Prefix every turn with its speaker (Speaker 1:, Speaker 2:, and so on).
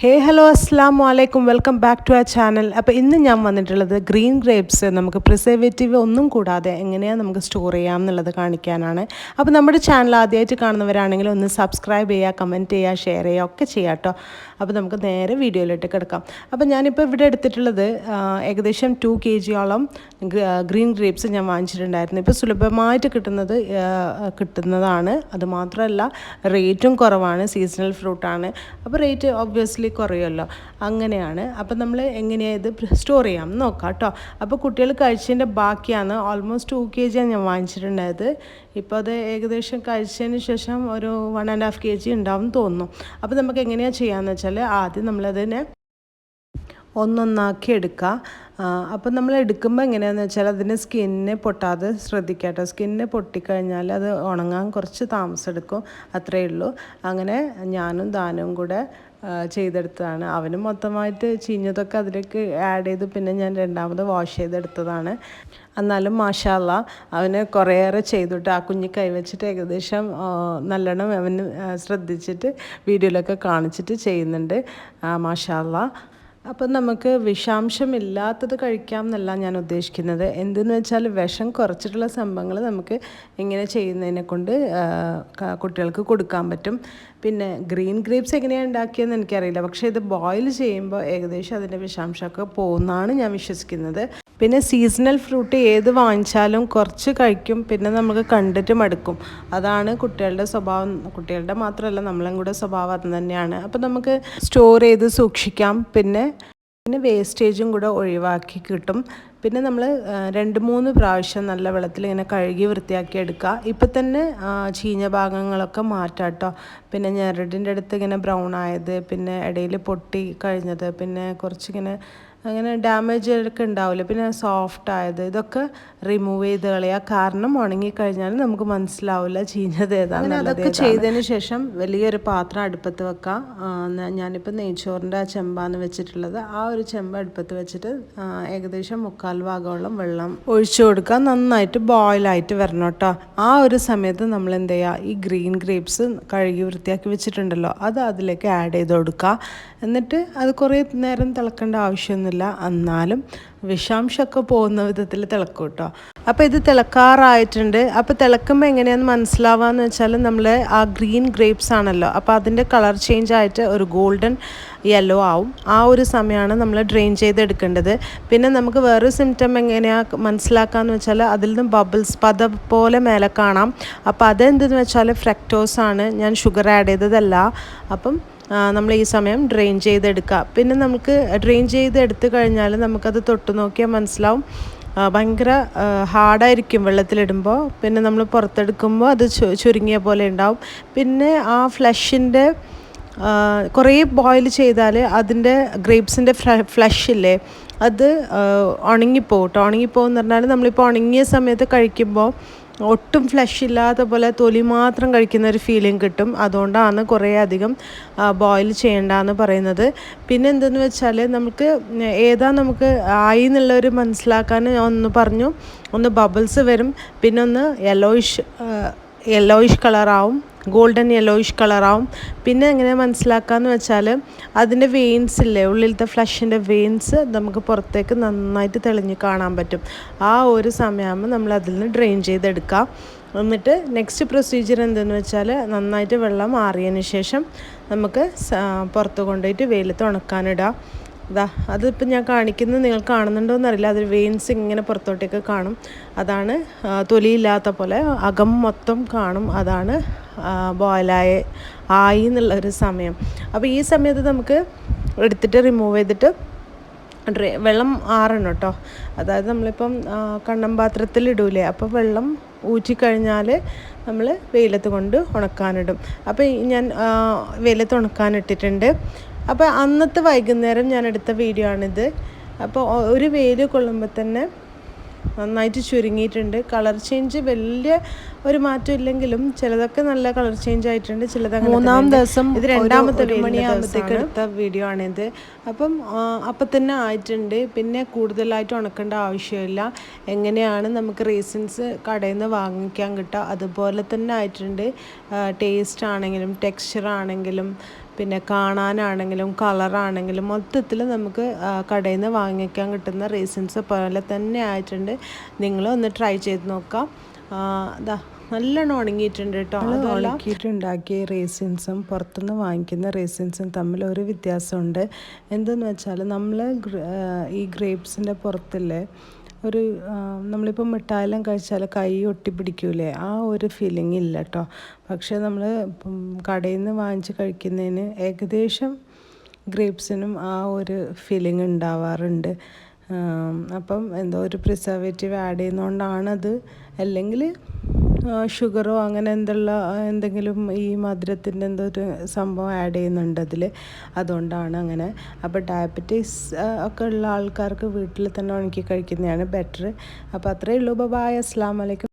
Speaker 1: ഹേ hello അസ്സാം വലൈക്കും welcome back to ആ ചാനൽ അപ്പോൾ ഇന്ന് ഞാൻ വന്നിട്ടുള്ളത് ഗ്രീൻ ഗ്രേപ്സ് നമുക്ക് പ്രിസർവേറ്റീവ് ഒന്നും കൂടാതെ എങ്ങനെയാണ് നമുക്ക് സ്റ്റോർ ചെയ്യാം എന്നുള്ളത് കാണിക്കാനാണ്. അപ്പോൾ നമ്മുടെ ചാനൽ ആദ്യമായിട്ട് കാണുന്നവരാണെങ്കിൽ ഒന്ന് സബ്സ്ക്രൈബ് ചെയ്യുക കമന്റ് ചെയ്യുക ഷെയർ ചെയ്യുക ഒക്കെ ചെയ്യാം കേട്ടോ അപ്പോൾ നമുക്ക് നേരെ വീഡിയോയിലോട്ട് കിടക്കാം. അപ്പോൾ ഞാനിപ്പോൾ ഇവിടെ എടുത്തിട്ടുള്ളത് ഏകദേശം ടു കെ ജിയോളം ഗ്രീൻ ഗ്രേപ്സ് ഞാൻ വാങ്ങിച്ചിട്ടുണ്ടായിരുന്നു. ഇപ്പോൾ സുലഭമായിട്ട് കിട്ടുന്നത് കിട്ടുന്നതാണ്. അതുമാത്രമല്ല റേറ്റും കുറവാണ് സീസണൽ ഫ്രൂട്ടാണ് അപ്പോൾ റേറ്റ് ഒബ്വിയസ്ലി കുറയുമല്ലോ. അങ്ങനെയാണ്. അപ്പോൾ നമ്മൾ എങ്ങനെയാണ് ഇത് സ്റ്റോർ ചെയ്യാം. നോക്കാം കേട്ടോ അപ്പോൾ കുട്ടികൾ കഴിച്ചതിന്റെ ബാക്കിയാണ്. ഓൾമോസ്റ്റ് ടു കെ ജിയാണ് ഞാൻ വാങ്ങിച്ചിട്ടുണ്ടായത്. ഇപ്പോൾ അത് ഏകദേശം കഴിച്ചതിന് ശേഷം ഒരു one and half K G ഉണ്ടാവും തോന്നുന്നു. അപ്പോൾ നമുക്ക് എങ്ങനെയാണ് ചെയ്യാമെന്ന് വെച്ചാൽ ആദ്യം നമ്മളതിനെ ഒന്നൊന്നാക്കി എടുക്കുക അപ്പം നമ്മൾ എടുക്കുമ്പോൾ എങ്ങനെയാണെന്ന് വെച്ചാൽ അതിന്റെ സ്കിന്നിനെ പൊട്ടാതെ ശ്രദ്ധിക്കുക കേട്ടോ സ്കിന്നിനെ പൊട്ടിക്കഴിഞ്ഞാൽ അത് ഉണങ്ങാൻ കുറച്ച് താമസം എടുക്കും. അത്രയേ ഉള്ളൂ. അങ്ങനെ ഞാനും ദാനവും കൂടെ ചെയ്തെടുത്തതാണ്. അവന് മൊത്തമായിട്ട് ചീഞ്ഞതൊക്കെ അതിലേക്ക് ആഡ് ചെയ്ത് പിന്നെ ഞാൻ രണ്ടാമത് വാഷ് ചെയ്തെടുത്തതാണ്. എന്നാലും മാഷാല്ല അവന് കുറേയേറെ ചെയ്തിട്ട്. ആ കുഞ്ഞ് കൈവച്ചിട്ട് ഏകദേശം നല്ലോണം അവന് ശ്രദ്ധിച്ചിട്ട് വീഡിയോയിലൊക്കെ കാണിച്ചിട്ട് ചെയ്യുന്നുണ്ട്. മാഷാല്ല അപ്പം നമുക്ക് വിഷാംശമില്ലാത്തത് കഴിക്കാം എന്നല്ല ഞാൻ ഉദ്ദേശിക്കുന്നത്. എന്തെന്ന് വെച്ചാൽ വിഷം കുറച്ചിട്ടുള്ള സംഭവങ്ങൾ നമുക്ക് ഇങ്ങനെ ചെയ്യുന്നതിനെ കൊണ്ട് കുട്ടികൾക്ക് കൊടുക്കാൻ പറ്റും. പിന്നെ ഗ്രീൻ ഗ്രേപ്സ് എങ്ങനെയാണ് ഉണ്ടാക്കിയതെന്ന് എനിക്കറിയില്ല. പക്ഷേ ഇത് ബോയിൽ ചെയ്യുമ്പോൾ ഏകദേശം അതിന്റെ വിഷാംശമൊക്കെ പോകുന്നതാണ് ഞാൻ വിശ്വസിക്കുന്നത്. പിന്നെ സീസണൽ ഫ്രൂട്ട് ഏത് വാങ്ങിച്ചാലും കുറച്ച് കഴിക്കും പിന്നെ നമുക്ക് കണ്ടിട്ട് മടുക്കും. അതാണ് കുട്ടികളുടെ സ്വഭാവം. കുട്ടികളുടെ മാത്രമല്ല നമ്മളും കൂടെ സ്വഭാവം അത് തന്നെയാണ്. അപ്പോൾ നമുക്ക് സ്റ്റോർ ചെയ്ത് സൂക്ഷിക്കാം. പിന്നെ പിന്നെ വേസ്റ്റേജും കൂടെ ഒഴിവാക്കി കിട്ടും. പിന്നെ നമ്മൾ രണ്ട് മൂന്ന് പ്രാവശ്യം നല്ല വെള്ളത്തിൽ ഇങ്ങനെ കഴുകി വൃത്തിയാക്കി എടുക്കുക. ഇപ്പം തന്നെ ചീഞ്ഞ ഭാഗങ്ങളൊക്കെ മാറ്റാം കേട്ടോ പിന്നെ ഞെരടിന്റെ അടുത്ത് ഇങ്ങനെ ബ്രൗൺ ആയത് പിന്നെ ഇടയിൽ പൊട്ടി കഴിഞ്ഞത് പിന്നെ കുറച്ചിങ്ങനെ അങ്ങനെ ഡാമേജ് ഒക്കെ ഉണ്ടാവില്ല. പിന്നെ സോഫ്റ്റ് ആയത് ഇതൊക്കെ റിമൂവ് ചെയ്ത് കളയുക. കാരണം ഉണങ്ങിക്കഴിഞ്ഞാൽ നമുക്ക് മനസ്സിലാവില്ല ചീഞ്ഞത് ഏതാണ് അതൊക്കെ ചെയ്തതിന് ശേഷം വലിയൊരു പാത്രം അടുപ്പത്ത് വെക്കാം. ഞാനിപ്പോൾ നെയ്ച്ചോറിന്റെ ആ ചെമ്പാന്ന് വെച്ചിട്ടുള്ളത്. ആ ഒരു ചെമ്പ് അടുപ്പത്ത് വെച്ചിട്ട് ഏകദേശം മുക്കാൽ ഭാഗമുള്ള വെള്ളം ഒഴിച്ചു കൊടുക്കുക നന്നായിട്ട് ബോയിലായിട്ട് വരണം കേട്ടോ. ആ ഒരു സമയത്ത് നമ്മൾ എന്ത് ചെയ്യുക ഈ ഗ്രീൻ ഗ്രേപ്സ് കഴുകി വൃത്തിയാക്കി വെച്ചിട്ടുണ്ടല്ലോ. അത് അതിലേക്ക് ആഡ് ചെയ്ത് കൊടുക്കുക എന്നിട്ട് അത് കുറേ നേരം തിളക്കേണ്ട ആവശ്യമൊന്നുമില്ല. എന്നാലും വിഷാംശമൊക്കെ പോകുന്ന വിധത്തിൽ തിളക്കും കേട്ടോ. അപ്പോൾ ഇത് തിളക്കാറായിട്ടുണ്ട്. അപ്പോൾ തിളക്കുമ്പോൾ എങ്ങനെയാണെന്ന് മനസ്സിലാവാന്ന് വെച്ചാൽ നമ്മൾ ആ ഗ്രീൻ ഗ്രേപ്സ് ആണല്ലോ. അപ്പോൾ അതിന്റെ കളർ ചേഞ്ച് ആയിട്ട് ഒരു ഗോൾഡൻ യെല്ലോ ആവും. ആ ഒരു സമയമാണ് നമ്മൾ ഡ്രെയിൻ ചെയ്തെടുക്കേണ്ടത്. പിന്നെ നമുക്ക് വേറൊരു സിംറ്റം എങ്ങനെയാണ് മനസ്സിലാക്കാന്ന് വെച്ചാൽ അതിൽ നിന്ന് ബബിൾസ് പത പോലെ മേലെ കാണാം. അപ്പോൾ അതെന്തെന്ന് വെച്ചാൽ ഫ്രക്ടോസ് ആണ്. ഞാൻ ഷുഗർ ആഡ് ചെയ്തതല്ല. അപ്പം നമ്മൾ ഈ സമയം ഡ്രെയിൻ ചെയ്തെടുക്കുക. പിന്നെ നമുക്ക് ഡ്രെയിൻ ചെയ്തെടുത്ത് കഴിഞ്ഞാൽ നമുക്കത് തൊട്ട് നോക്കിയാൽ മനസ്സിലാവും. ഭയങ്കര ഹാർഡായിരിക്കും വെള്ളത്തിലിടുമ്പോൾ. പിന്നെ നമ്മൾ പുറത്തെടുക്കുമ്പോൾ അത് ചുരുങ്ങിയ പോലെ ഉണ്ടാവും. പിന്നെ ആ ഫ്ലഷിന്റെ കുറേ ബോയിൽ ചെയ്താൽ അതിന്റെ ഗ്രേപ്സിന്റെ ഫ്ലഷ് ഇല്ലേ അത് ഉണങ്ങിപ്പോവും കേട്ടോ ഉണങ്ങിപ്പോകും എന്ന് പറഞ്ഞാൽ നമ്മളിപ്പോൾ ഉണങ്ങിയ സമയത്ത് കഴിക്കുമ്പോൾ ഒട്ടും ഫ്ലഷ് ഇല്ലാത്ത പോലെ തൊലി മാത്രം കഴിക്കുന്ന ഒരു ഫീലിംഗ് കിട്ടും. അതുകൊണ്ടാണ് കുറേ അധികം ബോയിൽ ചെയ്യേണ്ടതെന്ന് പറയുന്നത്. പിന്നെ എന്തെന്ന് വെച്ചാൽ നമുക്ക് ഏതാ നമുക്ക് ആയി എന്നുള്ളൊരു മനസ്സിലാക്കാൻ ഒന്ന് പറഞ്ഞു. ഒന്ന് ബബിൾസ് വരും. പിന്നെ ഒന്ന് യെല്ലോയിഷ് യെല്ലോയിഷ് കളറാവും ഗോൾഡൻ യെല്ലോയിഷ് കളറാവും. പിന്നെ എങ്ങനെ മനസ്സിലാക്കാന്ന് വെച്ചാൽ അതിന്റെ വെയിൻസ് ഇല്ലേ ഉള്ളിലത്തെ ഫ്ലഷിന്റെ വെയിൻസ് നമുക്ക് പുറത്തേക്ക് നന്നായിട്ട് തെളിഞ്ഞ് കാണാൻ പറ്റും. ആ ഒരു സമയമാകുമ്പോൾ നമ്മൾ അതിൽ നിന്ന് ഡ്രെയിൻ ചെയ്തെടുക്കാം. എന്നിട്ട് നെക്സ്റ്റ് പ്രൊസീജിയർ എന്തെന്ന് വെച്ചാൽ നന്നായിട്ട് വെള്ളം മാറിയതിന് ശേഷം നമുക്ക് പുറത്ത് കൊണ്ടുപോയിട്ട് വെയിലത്ത് ഉണക്കാനിടാം. ഇതാ അതിപ്പോൾ ഞാൻ കാണിക്കുന്നത് നിങ്ങൾ കാണുന്നുണ്ടോ എന്നറിയില്ല. അതിൽ വെയിൻസ് ഇങ്ങനെ പുറത്തോട്ടേക്ക് കാണും. അതാണ് തൊലിയില്ലാത്ത പോലെ അകം മൊത്തം കാണും. അതാണ് ബോയിലായ ആയി എന്നുള്ളൊരു സമയം. അപ്പോൾ ഈ സമയത്ത് നമുക്ക് എടുത്തിട്ട് റിമൂവ് ചെയ്തിട്ട് വെള്ളം ആറണം കേട്ടോ. അതായത് നമ്മളിപ്പം കണ്ണം പാത്രത്തിൽ ഇടൂലേ. അപ്പോൾ വെള്ളം ഊറ്റിക്കഴിഞ്ഞാൽ നമ്മൾ വെയിലത്ത് കൊണ്ട് ഉണക്കാനിടും. അപ്പോൾ ഞാൻ വെയിലത്ത് ഉണക്കാനിട്ടിട്ടുണ്ട്. അപ്പോൾ അന്നത്തെ വൈകുന്നേരം ഞാൻ എടുത്ത വീഡിയോ ആണിത്. അപ്പോൾ ഒരു വെയിൽ കൊള്ളുമ്പോൾ തന്നെ നന്നായിട്ട് ചുരുങ്ങിയിട്ടുണ്ട്. കളർ ചേഞ്ച് വലിയ ഒരു മാറ്റം ഇല്ലെങ്കിലും ചിലതൊക്കെ നല്ല കളർ ചേഞ്ച് ആയിട്ടുണ്ട്. ചിലത് മൂന്നാം ദിവസം ഇത് രണ്ടാമത്തെ മണിയാകുമ്പോഴത്തേക്ക് എടുത്ത വീഡിയോ ആണിത്. അപ്പം അപ്പം തന്നെ ആയിട്ടുണ്ട്. പിന്നെ കൂടുതലായിട്ട് ഉണക്കേണ്ട ആവശ്യമില്ല. എങ്ങനെയാണ് നമുക്ക് റീസൺസ് കടയിൽ നിന്ന് വാങ്ങിക്കാൻ കിട്ടുക? അതുപോലെ തന്നെ ആയിട്ടുണ്ട്. ടേസ്റ്റ് ആണെങ്കിലും ടെക്സ്ചർ ആണെങ്കിലും പിന്നെ കാണാനാണെങ്കിലും കളറാണെങ്കിലും മൊത്തത്തിൽ നമുക്ക് കടയിൽ നിന്ന് വാങ്ങിക്കാൻ കിട്ടുന്ന റീസൺസ് പോലെ തന്നെ ആയിട്ടുണ്ട്. നിങ്ങളൊന്ന് ട്രൈ ചെയ്ത് നോക്കാം. അതാ നല്ലോണം ഉണങ്ങിയിട്ടുണ്ട് കേട്ടോ. ഉണക്കിയിട്ടുണ്ടാക്കിയ റേസിൻസും പുറത്തുനിന്ന് വാങ്ങിക്കുന്ന റേസിൻസും തമ്മിൽ ഒരു വ്യത്യാസമുണ്ട്. എന്തെന്ന് വെച്ചാൽ നമ്മൾ ഈ ഗ്രേപ്സിന്റെ പുറത്തില്ലേ ഒരു നമ്മളിപ്പോൾ മിഠായിലും കഴിച്ചാൽ കൈ ഒട്ടി പിടിക്കൂലേ ആ ഒരു ഫീലിംഗ് ഇല്ല കേട്ടോ പക്ഷേ നമ്മൾ കടയിൽ നിന്ന് വാങ്ങിച്ച് കഴിക്കുന്നതിന് ഏകദേശം ഗ്രേപ്സിനും ആ ഒരു ഫീലിംഗ് ഉണ്ടാവാറുണ്ട്. അപ്പം എന്തോ ഒരു പ്രിസർവേറ്റീവ് ആഡ് ചെയ്യുന്നതുകൊണ്ടാണത് അല്ലെങ്കിൽ ഷുഗറോ അങ്ങനെ എന്തുള്ള എന്തെങ്കിലും ഈ മധുരത്തിന്റെ എന്തൊരു സംഭവം ആഡ് ചെയ്യുന്നുണ്ട് അതിൽ അതുകൊണ്ടാണ് അങ്ങനെ. അപ്പോൾ ഡയബറ്റീസ് ഒക്കെ ഉള്ള ആൾക്കാർക്ക് വീട്ടിൽ തന്നെ ഉണക്കി കഴിക്കുന്നതാണ് ബെറ്റർ അപ്പോൾ അത്രയേ ഉള്ളൂ. ബൈ അസ്സാം വലൈക്കും